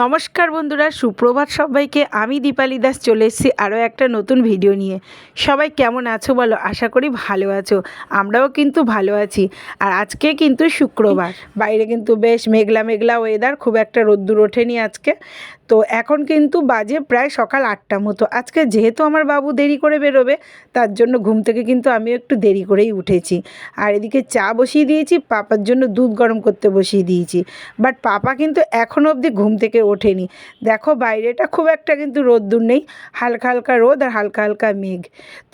নমস্কার বন্ধুরা, সুপ্রভাত সবাইকে। আমি দীপালি দাস, চলে এসেছি আরও একটা নতুন ভিডিও নিয়ে। সবাই কেমন আছো বলো? আশা করি ভালো আছো। আমরাও কিন্তু ভালো আছি। আর আজকে কিন্তু শুক্রবার। বাইরে কিন্তু বেশ মেঘলা মেঘলা ওয়েদার খুব একটা রোদ্দুর ওঠেনি আজকে। তো এখন কিন্তু বাজে প্রায় সকাল আটটা মতো। আজকে যেহেতু আমার বাবু দেরি করে বেরোবে, তার জন্য ঘুম থেকে কিন্তু আমিও একটু দেরি করেই উঠেছি। আর এদিকে চা বসিয়ে দিয়েছি, পাপার জন্য দুধ গরম করতে বসিয়ে দিয়েছি। বাট পাপা কিন্তু এখনও অবধি ঘুম থেকে ওঠেনি। দেখো বাইরেটা খুব একটা কিন্তু রোদ্দুর নেই, হালকা হালকা রোদ আর হালকা হালকা মেঘ।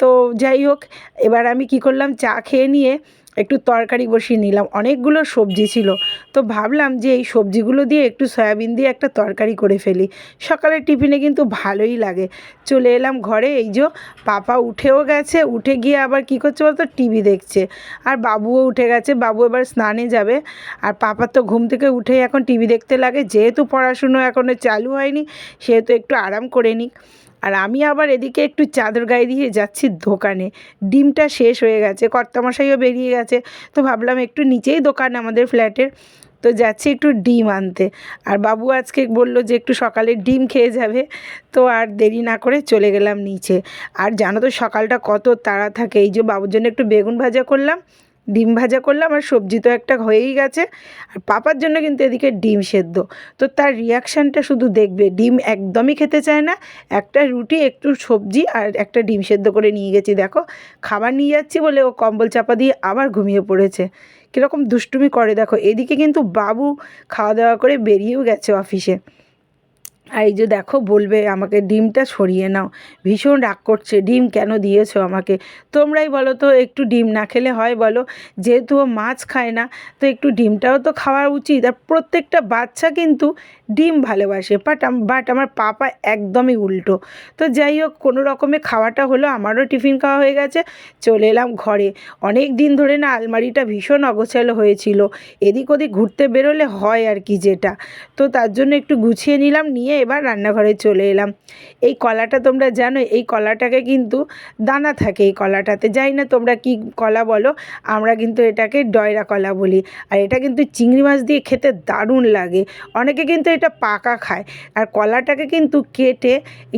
তো যাই হোক, এবার আমি কি করলাম, চা খেয়ে নিয়ে একটু তরকারি বসিয়ে নিলাম। অনেকগুলো সবজি ছিল। তো ভাবলাম যে এই সবজিগুলো দিয়ে একটু সয়াবিন দিয়ে একটা তরকারি করে ফেলি। সকালের টিফিনে কিন্তু ভালোই লাগে। চলে এলাম ঘরে, এই যে পাপা উঠেও গেছে। উঠে গিয়ে আবার কী করছে বলতো? টিভি দেখছে। আর বাবুও উঠে গেছে। বাবু এবার স্নানে যাবে। আর পাপার তো ঘুম থেকে উঠেই এখন টিভি দেখতে লাগে। যেহেতু পড়াশুনো এখনও চালু হয়নি, সেহেতু একটু আরাম করে নিক। আর আমি আবার এদিকে একটু চাদর গায়ে দিয়ে যাচ্ছি দোকানে। ডিমটা শেষ হয়ে গেছে, কর্তামশাইও বেরিয়ে গেছে। তো ভাবলাম একটু নিচেই দোকান আমাদের ফ্ল্যাটের। তো যাচ্ছি একটু ডিম আনতে। আর বাবু আজকে বলল যে একটু সকালে ডিম খেয়ে যাবে। তো আর দেরি না করে চলে গেলাম নিচে। আর জানো তো সকালটা কত তাড়া থাকে, এই যে বাবুর জন্য একটু বেগুন ভাজা করলাম। ডিম ভাজা করলাম আর সবজি তো একটা হয়েই গেছে। আর পাপার জন্য কিন্তু এদিকে ডিম সেদ্ধ। তো তার রিয়াকশানটা শুধু দেখবে, ডিম একদমই খেতে চায় না। একটা রুটি, একটু সবজি আর একটা ডিম সেদ্ধ করে নিয়ে গেছি। দেখো, খাবার নিয়ে যাচ্ছি বলে ও কম্বল চাপা দিয়ে আবার ঘুমিয়ে পড়েছে। কীরকম দুষ্টুমি করে দেখো। এদিকে কিন্তু বাবু খাওয়া দাওয়া করে বেরিয়েও গেছে অফিসে আর এই যে দেখো বলবে আমাকে, ডিমটা সরিয়ে নাও। ভীষণ রাগ করছে, ডিম কেন দিয়েছ আমাকে? তোমরাই বলো তো, একটু ডিম না খেলে হয় বলো? যেহেতু ও মাছ খায় না, তো একটু ডিমটাও তো খাওয়া উচিত। আর প্রত্যেকটা বাচ্চা কিন্তু ডিম ভালোবাসে বাট বাট আমার পাপা একদমই উল্টো। তো যাই হোক, কোনো রকমে খাওয়াটা হলো, আমারও টিফিন খাওয়া হয়ে গেছে, চলে এলাম ঘরে। অনেক দিন ধরে না আলমারিটা ভীষণ অগোছালো হয়েছিল, এদিক ওদিক ঘুরতে বেরোলে হয় আর কি যেটা। তো তার জন্য একটু গুছিয়ে নিলাম, নিয়ে এবার রান্নাঘরে চলে এলাম। এই কলাটা তোমরা জানো এই কলাটাকে কিন্তু দানা থাকে এই কলাটাতে। যাই না তোমরা কি কলা বলো, আমরা কিন্তু এটাকে ডয়রা কলা বলি। আর এটা কিন্তু চিংড়ি মাছ দিয়ে খেতে দারুণ লাগে। অনেকে কিন্তু এটা পাকা খায়। আর কলাটাকে কিন্তু কেটে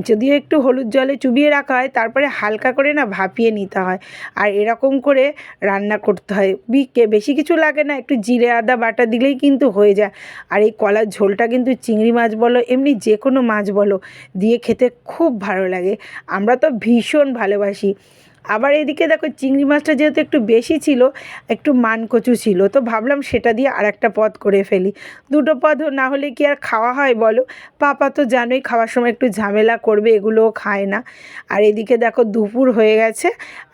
যদিও একটু হলুদ জলে চুবিয়ে রাখা হয়, তারপরে হালকা করে না ভাপিয়ে নিতে হয়। আর এরকম করে রান্না করতে হয়। বিকে বেশি কিছু লাগে না, একটু জিরে, আদা, বাটা দিলেই কিন্তু হয়ে যায়। আর এই কলার ঝোলটা কিন্তু চিংড়ি মাছ বলো, এমনি যে কোনো মাছ বলো দিয়ে খেতে খুব ভালো লাগে। আমরা তো ভীষণ ভালোবাসি। আবার এদিকে দেখো চিংড়ি মাছটা যেহেতু একটু বেশি ছিল, একটু মানকচু ছিল, তো ভাবলাম সেটা দিয়ে আর একটা পদ করে ফেলি। দুটো পদ না হলে কি আর খাওয়া হয় বলো? পাপা তো জানোই খাওয়ার সময় একটু ঝামেলা করবে, এগুলোও খায় না। আর এদিকে দেখো দুপুর হয়ে গেছে,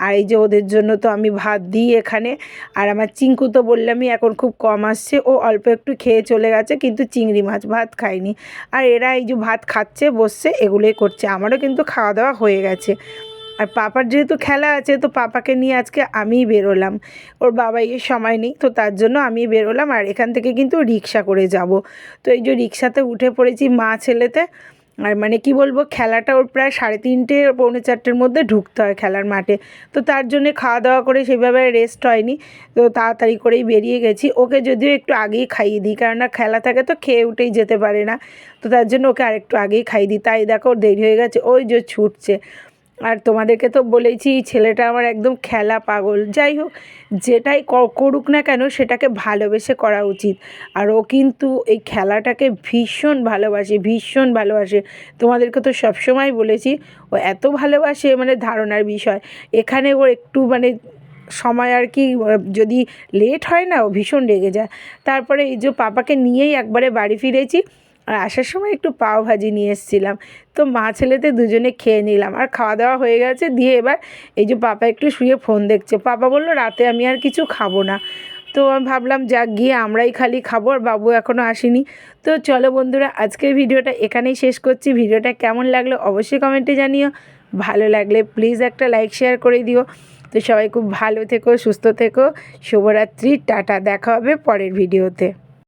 আর এই যে ওদের জন্য তো আমি ভাত দিই এখানে। আর আমার চিঙ্কু তো বললামই এখন খুব কম আসছে, ও অল্প একটু খেয়ে চলে গেছে, কিন্তু চিংড়ি মাছ ভাত খায়নি। আর এরা এই যে ভাত খাচ্ছে, বসছে, এগুলোই করছে, আমারও কিন্তু খাওয়া দাওয়া হয়ে গেছে। আর পাপার যেহেতু খেলা আছে, তো পাপাকে নিয়ে আজকে আমিই বেরোলাম। ওর বাবা এর সময় নেই, তো তার জন্য আমি বেরোলাম আর এখান থেকে কিন্তু রিক্সা করে যাব। তো এই যে রিক্সাতে উঠে পড়েছি মা ছেলেতে, আর মানে কি বলব, খেলাটা ওর প্রায় সাড়ে তিনটে, পৌনে চারটের মধ্যে ঢুকতে হয় খেলার মাঠে। তো তার জন্যে খাওয়া দাওয়া করে সেভাবে রেস্ট হয়নি, তো তাড়াতাড়ি করেই বেরিয়ে গেছি। ওকে যদিও একটু আগেই খাইয়ে দিই, কেননা খেলা থাকে তো খেয়ে উঠেই যেতে পারে না। তো তার জন্য ওকে আরেকটু আগেই খাইয়ে দিই। তাই দেখো দেরি হয়ে গেছে, ওই যে ছুটছে। আর তোমাদেরকে তো বলেছি ছেলেটা আমার একদম খেলা পাগল। যাই হোক, যেটাই করুক না কেন, সেটাকে ভালোবেসে করা উচিত। আর ও কিন্তু এই খেলাটাকে ভীষণ ভালোবাসে ভীষণ ভালোবাসে। তোমাদেরকে তো সবসময় বলেছি, ও এত ভালোবাসে মানে ধারণার বিষয়। এখানে ওর একটু মানে সময় আর কি যদি লেট হয় না, ও ভীষণ রেগে যায়। তারপরে এই যে পাপাকে নিয়েই একবারে বাড়ি ফিরেছি। আর আসার সময় একটু পাও ভাজি নিয়ে এসেছিলাম। তো মা ছেলেতে দুজনে খেয়ে নিলাম। আর খাওয়া দাওয়া হয়ে গেছে, দিয়ে এবার এই যে পাপা একটু শুয়ে ফোন দেখছে। পাপা বলল, রাতে আমি আর কিছু খাব না। তো আমি ভাবলাম, যাক, গিয়ে আমরাই খালি খাব আর বাবু এখনও আসেনি। তো চলো বন্ধুরা, আজকের ভিডিওটা এখানেই শেষ করছি। ভিডিওটা কেমন লাগল অবশ্যই কমেন্টে জানিও। ভালো লাগলে প্লিজ একটা লাইক শেয়ার করে দিও। তো সবাই খুব ভালো থেকো, সুস্থ থেকো। শুভরাত্রি, টাটা। দেখা হবে পরের ভিডিওতে।